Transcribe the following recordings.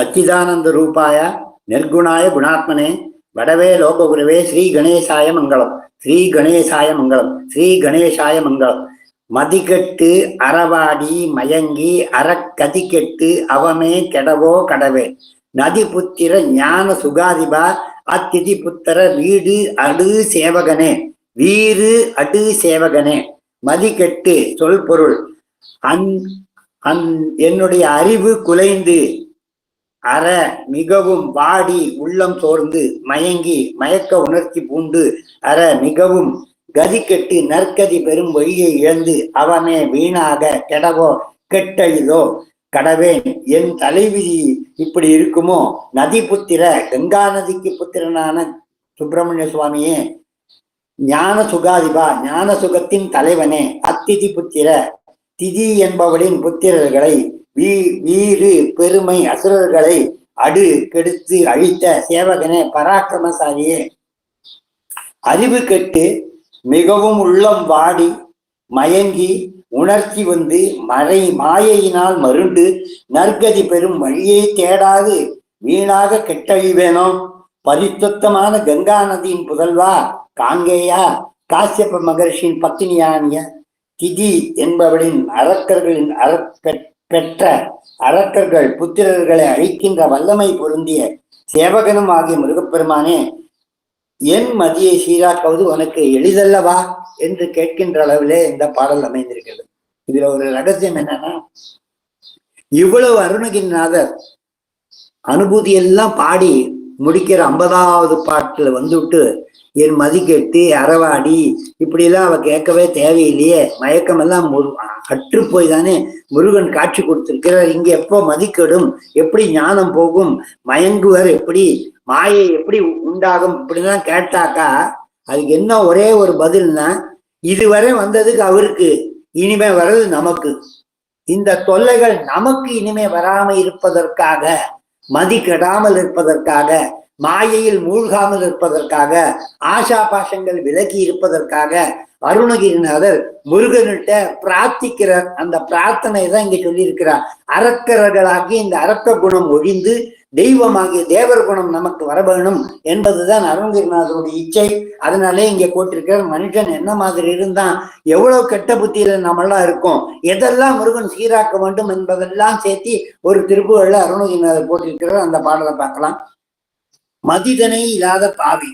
சச்சிதானந்த ரூபாய நிர்குணாய குணாத்மனே. வடவே லோககுருவே ஸ்ரீ கணேசாய மங்களம். ஸ்ரீ கணேசாய மங்களம். ஸ்ரீ கணேசாய மங்களம். மதிக்கெட்டு அறவாடி மயங்கி அறக்கதிக்கெட்டு அவமே கெடவோ கடவே. நதி புத்திர ஞான சுகாதிபா அத்திதி புத்திர வீடு அடு சேவகனே. வீறு அடு சேவகனே. மதிக்கெட்டு சொல் பொருள் அன் அன் என்னுடைய அறிவு குலைந்து அற மிகவும் வாடி உள்ளம் சோர்ந்து மயங்கி மயக்க உணர்ச்சி பூண்டு. அற மிகவும் கதி கெட்டு நற்கதி பெறும் வழியை இழந்து அவனே வீணாக கெடவோ கெட்டழிதோ? கடவேன் என் தலைவிதி இப்படி இருக்குமோ? நதி புத்திர கங்கா நதிக்கு புத்திரனான சுப்பிரமணிய சுவாமியே ஞான சுகாதிபா ஞான சுகத்தின் தலைவனே அத்திதி புத்திர திதி என்பவளின் புத்திரர்களை வீ வீறு பெருமை அசுரர்களை அடு கெடுத்து அழித்த சேவகனே பராக்கிரமசாலியே. அறிவு கெட்டு மிகவும் உள்ளம் வாடி மயங்கி உணர்ச்சி வந்து மறை மாயையினால் மருண்டு நற்கதி பெறும் வழியை தேடாது வீணாக கெட்டழிவேனோ? பரிசுத்தமான கங்கா நதியின் புதல்வா காங்கேயா காசியப்ப மகர்ஷியின் பத்தினியானிய திதி என்பவளின் அரக்கர்களின் அறக்கட் பெற்ற அரக்கர்கள் புத்திரர்களை அழிக்கின்ற வல்லமை பொருந்திய சேவகனும் ஆகிய முருகப்பெருமானே என் மதியை சீராக்குவது உனக்கு எளிதல்லவா? என்று கேட்கின்ற அளவிலே இந்த பாடல் அமைந்திருக்கிறது. இதுல ஒரு ரகசியம் என்னன்னா இவ்வளவு அருணகிரிநாதர் அனுபூதி எல்லாம் பாடி முடிக்கிற ஐம்பதாவது பாட்டுல வந்துவிட்டு என் மதிக்கெட்டு அறவாடி இப்படி எல்லாம் அவ கேட்கவே தேவையில்லையே. மயக்கமெல்லாம் அற்று போய் தானே முருகன் காட்சி கொடுத்திருக்கிறார். இங்க எப்போ மதிக்கெடும்? எப்படி ஞானம் போகும்? மயங்குவர் எப்படி? மாயை எப்படி உண்டாகும்? இப்படிலாம் கேட்டாக்கா அதுக்கு என்ன ஒரே ஒரு பதில்னா இதுவரை வந்ததுக்கு அவருக்கு இனிமே வர்றது நமக்கு. இந்த தொல்லைகள் நமக்கு இனிமே வராம இருப்பதற்காக மதி கெடாமல் இருப்பதற்காக மாயையில் மூழ்காமல் இருப்பதற்காக ஆஷா பாஷங்கள் விலகி இருப்பதற்காக அருணகிரிநாதர் முருகன்கிட்ட பிரார்த்திக்கிறார். அந்த பிரார்த்தனை தான் இங்க சொல்லியிருக்கிறார். அரக்கர்களாகி இந்த அரக்க குணம் ஒழிந்து தெய்வமாகிய தேவர் குணம் நமக்கு வர வேணும் என்பதுதான் அருணகிரிநாதருடைய இச்சை. அதனாலே இங்க போட்டிருக்கிற மனுஷன் என்ன மாதிரி இருந்தான்? எவ்வளவு கெட்ட புத்தியில நம்மெல்லாம் இருக்கோம்? எதெல்லாம் முருகன் சீராக்க வேண்டும் என்பதெல்லாம் சேர்த்தி ஒரு திருப்புகள்ல அருணகிரிநாதர் போட்டிருக்கிறார். அந்த பாடலை பார்க்கலாம். மதிதனை இல்லாத பாவி.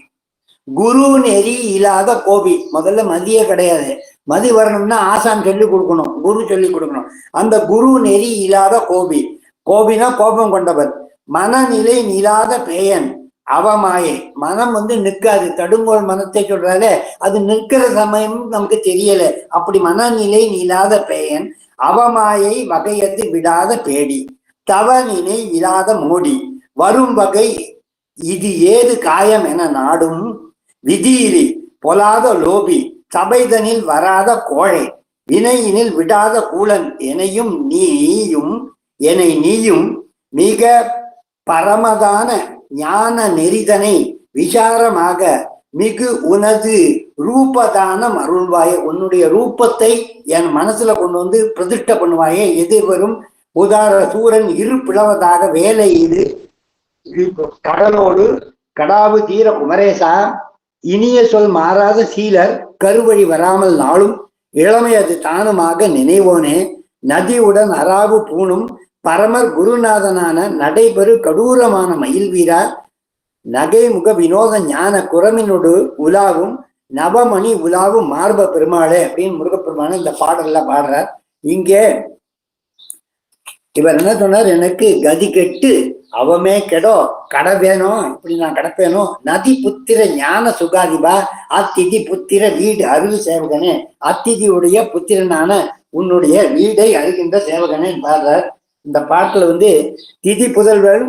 குரு நெறி இல்லாத கோபி. முதல்ல மதியே கிடையாது. மதி வரணும்னா ஆசான் சொல்லி கொடுக்கணும். குரு சொல்லி கொடுக்கணும். அந்த குரு நெறி இல்லாத கோபி. கோபினா கோபம் கொண்டவர். மனநிலை நிலாத பேயன். அவமாயை. மனம் வந்து நிற்காது. தடுங்கோல் மனத்தை சொல்றாலே அது நிற்கிற சமயம் நமக்கு தெரியல. அப்படி மனநிலை நிலாத பேயன் அவமாயை வகையத்து விடாத பேடி. தவநினை இல்லாத மோடி. வரும் வகை இது ஏது காயம் என நாடும்? விதியிலி பொலாத லோபி சபைதனில் வராத கோழை வினையினில் விடாத கூலன் எனையும் நீயும் என்னை நீயும் மிக பரமதான ஞான நெறிதனை விசாரமாக மிகு உனது ரூபதானம் அருள்வாய. உன்னுடைய ரூபத்தை என் மனசுல கொண்டு வந்து பிரதிஷ்ட பண்ணுவாயே. எதிர்வரும் உதார சூரன் இரு பிளவதாக வேலை இது. கடலோடு கடாவு தீர குமரேசா இனிய சொல் மாறாத சீலர் கருவழி வராமல் நாளும் இளமை அது தானுமாக நினைவோனே நதியுடன் அராவு பூணும் பரமர் குருநாதனான நடைபெறு கடூரமான மயில் வீரா நகைமுக வினோத ஞான குரமினோடு உலாவும் நவமணி உலாவும் மார்ப பெருமாளே அப்படின்னு முருகப்பெருமான இந்த பாடல்ல பாடுறார். இங்கே இவர் என்ன சொன்னார்? எனக்கு கதி கெட்டு அவமே கெடோ கடை வேணும் இப்படி நான் கிடப்பேனோ? நதி புத்திர ஞான சுகாதிபா அத்திதி புத்திர வீடு அருள் சேவகனே. அத்திதியுடைய புத்திரனான உன்னுடைய வீடை அருகின்ற சேவகனே பாடுறார் இந்த பாட்டில் வந்து திதி புதல்வர்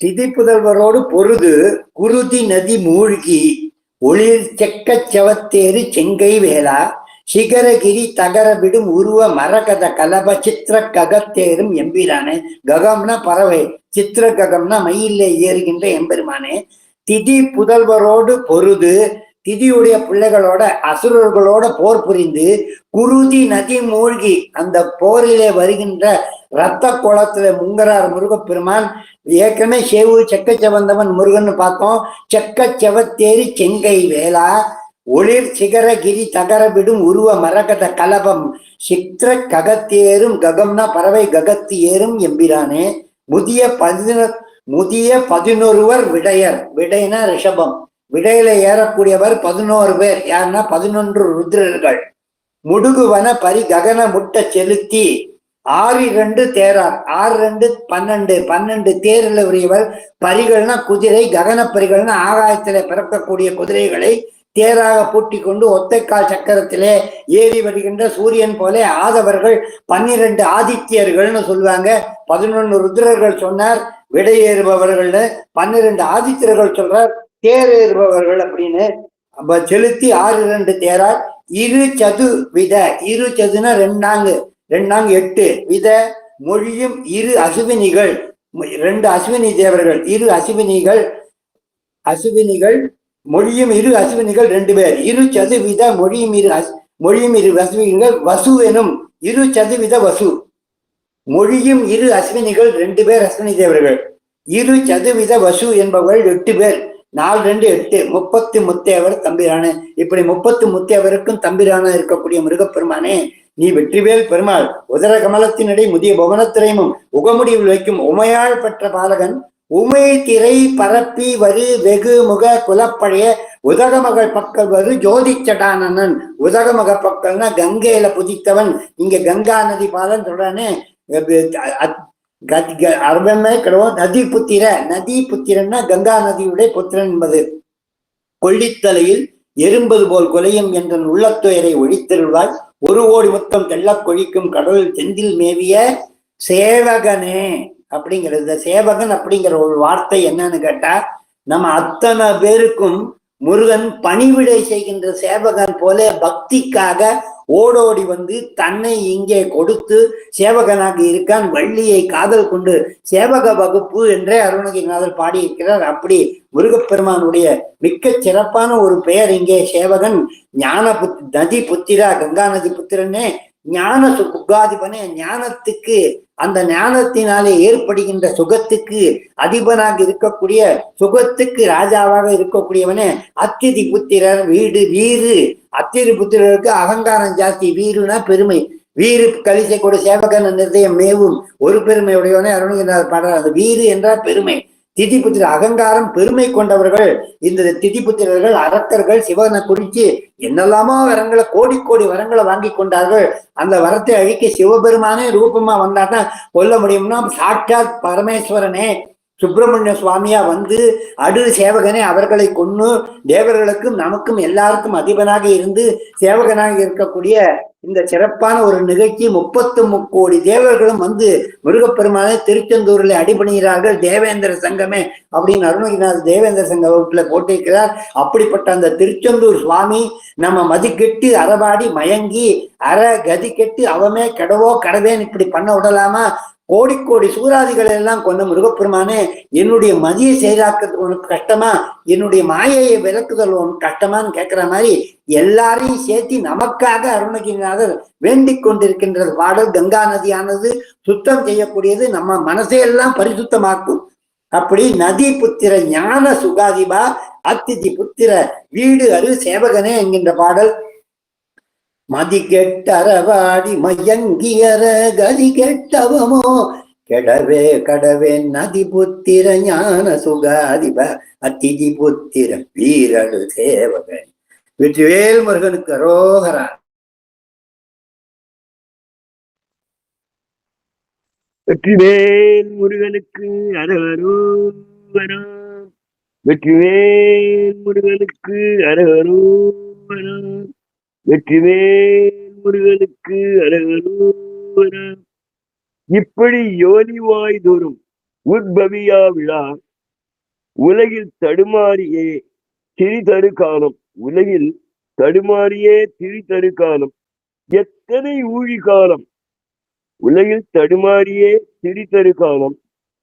திதி புதல்வரோடு பொருது குருதி நதி மூழ்கி ஒளிர் செக்க செவத்தேறு செங்கை வேளா சிகரகிரி தகர விடும் உருவ மரகத கலப சித்திர ககத்தேரும் எம்பிரானே. ககம்னா பறவை சித்திரககம்னா மயிலே ஏறுகின்ற எம்பெருமானே திதி புதல்வரோடு பொருது திதியுடைய பிள்ளைகளோட அசுரர்களோட போர் புரிந்து குருதி நதி மூழ்கி அந்த போரிலே வருகின்ற ரத்த குளத்துல முங்கரார் முருகப்பெருமான் ஏற்கனவே செவு செக்க செவந்தவன் முருகன் பார்த்தோம் செக்க செவத்தேரி செங்கை வேளா ஒளிர் சிகரகிரி தகர விடும் உருவ மரகத கலபம் சித்திர ககத்தேரும் ககம்னா பறவை ககத்து ஏறும் எம்பிரானே முதிய பதின முதிய பதினொருவர் விடையர். விடைனா ரிஷபம். விடையில ஏறக்கூடியவர் பதினோரு பேர். யாருன்னா பதினொன்று ருத்ரர்கள். முடுகுவன பரி ககன முட்டை செலுத்தி ஆறு ரெண்டு தேரார். ஆறு ரெண்டு பன்னெண்டு. பன்னெண்டு தேரில் உரியவர் பரிகள்னா குதிரை ககன பரிகள்னா ஆகாயத்தில் பிறக்கக்கூடிய குதிரைகளை தேராக பூட்டி கொண்டு ஒத்தைக்கால் சக்கரத்திலே ஏறி வருகின்ற சூரியன் போலே ஆதவர்கள் பன்னிரண்டு ஆதித்யர்கள்னு சொல்லுவாங்க. பதினொன்று ருத்ரர்கள் சொன்னார் விடையேறுபவர்கள்னு பன்னிரண்டு ஆதித்யர்கள் சொல்றார் தேர் ஏறுபவர்கள் அப்படின்னு செலுத்தி ஆறு ரெண்டு தேரார். இரு சது வித இரு சதுனா ரெண்டாங்கு ரெண்டாங்கு எட்டு வித மொழியும் இரு அசுவினிகள் ரெண்டு அசுவினி தேவர்கள் இரு அசுவினிகள் அசுவினிகள் மொழியும் இரு அசுவினிகள் ரெண்டு பேர். இரு சதுவித மொழியும் இரு மொழியும் இரு அசுவினிகள். வசு எனும் இரு சதுவித வசு. மொழியும் இரு அஸ்வினிகள் ரெண்டு பேர் அஸ்வினி தேவர்கள். இரு சதுவித வசு என்பவர்கள் எட்டு பேர். நாலு ரெண்டு எட்டு. முப்பத்து முத்தேவர் தம்பிரான இப்படி முப்பத்து முத்தேவருக்கும் தம்பிரான இருக்கக்கூடிய முருகப்பெருமானே நீ வெற்றிவேல் பெருமாள். உதர கமலத்தினடை முதிய புவனத்திரையும் உகமுடிவில் வைக்கும் உமையாள் பெற்ற பாலகன் உமை திரை பரப்பி வரு வெகு முக குலப்பழைய உதகமகள் பக்கல் வரு ஜோதி சடானனன். உதகமக பக்கல்னா கங்கையில புதித்தவன். இங்க கங்கா நதி பாலன் சொல்றானே. அர்வமே கிடவோம். நதி புத்திர நதி புத்திரன்னா கங்கா நதியுடைய புத்திரன் என்பது. கொள்ளித்தலையில் எறும்பது போல் கொலையும் என்ற உள்ளத்துயரை ஒழித்திருவாய் ஒரு ஓடி மொத்தம் தெள்ளக் கொழிக்கும் கடவுள் செந்தில் மேவிய சேவகனே. அப்படிங்கிறது இந்த சேவகன் அப்படிங்கிற ஒரு வார்த்தை என்னன்னு கேட்டா நம்ம அத்தனை பேருக்கும் முருகன் பணிவிடை செய்கின்ற சேவகன் போல பக்திக்காக ஓடோடி வந்து தன்னை இங்கே கொடுத்து சேவகனாக இருக்கான் வள்ளியை காதல் கொண்டு சேவக வகுப்பு என்றே அருணகிரிநாதர் பாடியிருக்கிறார். அப்படி முருகப்பெருமானுடைய மிக்க சிறப்பான ஒரு பெயர் இங்கே சேவகன். ஞான புத் நதி புத்திரா கங்கா நதி புத்திரனே ஞான சுகாதிபனே ஞானத்துக்கு அந்த ஞானத்தினாலே ஏற்படுகின்ற சுகத்துக்கு அதிபனாக இருக்கக்கூடிய சுகத்துக்கு ராஜாவாக இருக்கக்கூடியவனே அத்திதி புத்திரர் வீடு வீறு. அத்திரி புத்திரருக்கு அகங்காரம் ஜாஸ்தி வீறுனா பெருமை. வீறு கலிசை கூட சேவகன் நிர்ணயம் மேவும். ஒரு பெருமை உடையவனே அருணகிரிநாதர் பாடுறார் அந்த வீறு என்றால் பெருமை. திதிபுத்திர அகங்காரம் பெருமை கொண்டவர்கள் இந்த திதிபுத்திரர்கள் அரக்கர்கள் சிவனை குறித்து என்னெல்லாமோ வரங்களை கோடி கோடி வரங்களை வாங்கி கொண்டார்கள். அந்த வரத்தை அழிக்க சிவபெருமானே ரூபமா வந்தாதான் கொல்ல முடியும்னா சாட்சாத் பரமேஸ்வரனே சுப்பிரமணிய சுவாமியா வந்து அடு சேவகனே அவர்களை கொன்னு தேவர்களுக்கும் நமக்கும் எல்லாருக்கும் அதிபனாக இருந்து சேவகனாக இருக்கக்கூடிய இந்த சிறப்பான ஒரு நிகழ்ச்சி முப்பத்து முக்கோடி தேவர்களும் வந்து முருகப்பெருமானை திருச்செந்தூரில் அடிபணிகிறார்கள். தேவேந்திர சங்கமே அப்படின்னு அருணகிரிநாத் தேவேந்திர சங்க வகுப்புல போட்டிருக்கிறார். அப்படிப்பட்ட அந்த திருச்செந்தூர் சுவாமி நம்ம மதிக்கெட்டு அறவாடி மயங்கி அற கதி கெட்டு அவமே கெடவோ கடவேன்னு இப்படி பண்ண விடலாமா? கோடி கோடி சூறாதிகளை எல்லாம் கொண்ட முருகப்பெருமானே என்னுடைய மதியை செயலாக்குறது உனக்கு கஷ்டமா? என்னுடைய மாயையை விளக்குதல் உனக்கு கஷ்டமான்னு கேட்கிற மாதிரி எல்லாரையும் சேர்த்து நமக்காக அருணகிரிநாதர் வேண்டிக் கொண்டிருக்கின்ற பாடல் கங்கா நதியானது சுத்தம் செய்யக்கூடியது நம்ம மனசையெல்லாம் பரிசுத்தமாக்கும். அப்படி நதி புத்திர ஞான சுகாதிபா அத்திதி புத்திர வீடு அரு சேவகனே என்கின்ற பாடல் மதி கெட்டறவாடி மயங்கியற கதி கெட்டவமோ? கெடவே கடவே நதி புத்திர ஞான சுகாதிப அத்திதி புத்திர வீரடு தேவகன். வெற்றிவேல் முருகனுக்கு ரோகரா வெற்றிவேல் முருகனுக்கு அரகரோவரா வெற்றிவேல் முருகனுக்கு அரகரோவரா வெற்றிவேல் முருகனுக்கு அரகரோவரா இப்படி யோனிவாய் தோறும் உத்பவியா விழா உலகில் தடுமாறியே திரிதரு காலம் உலகில் தடுமாறியே திரிதரு காலம் எத்தனை ஊழி காலம் உலகில் தடுமாறியே திரிதரு காலம்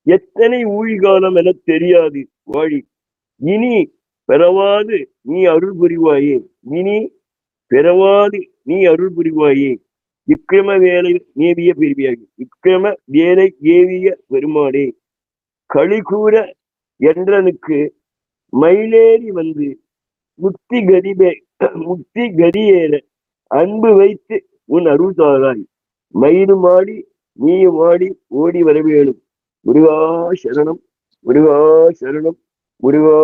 எத்தனை ஊழி காலம் என தெரியாது வாழி. இனி பெறவாது நீ அருள் புரிவாயே. இனி பெறவாது நீ அருள் புரிவாயே. விக்கிரம வேலை ஏவிய பெருமையாகி விக்கிரம வேலை ஏவிய பெருமானே களிகூற என்றனுக்கு மயிலேறி வந்து முக்தி கதிபே முக்தி கதியேற அன்பு வைத்து உன் அருள் தாராய். மயிலும் ஆடி நீயும் ஆடி ஓடி வர வேணும் முருகா சரணம் முருகா சரணம் முருகா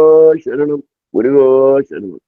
சரணம் முருகா சரணம்.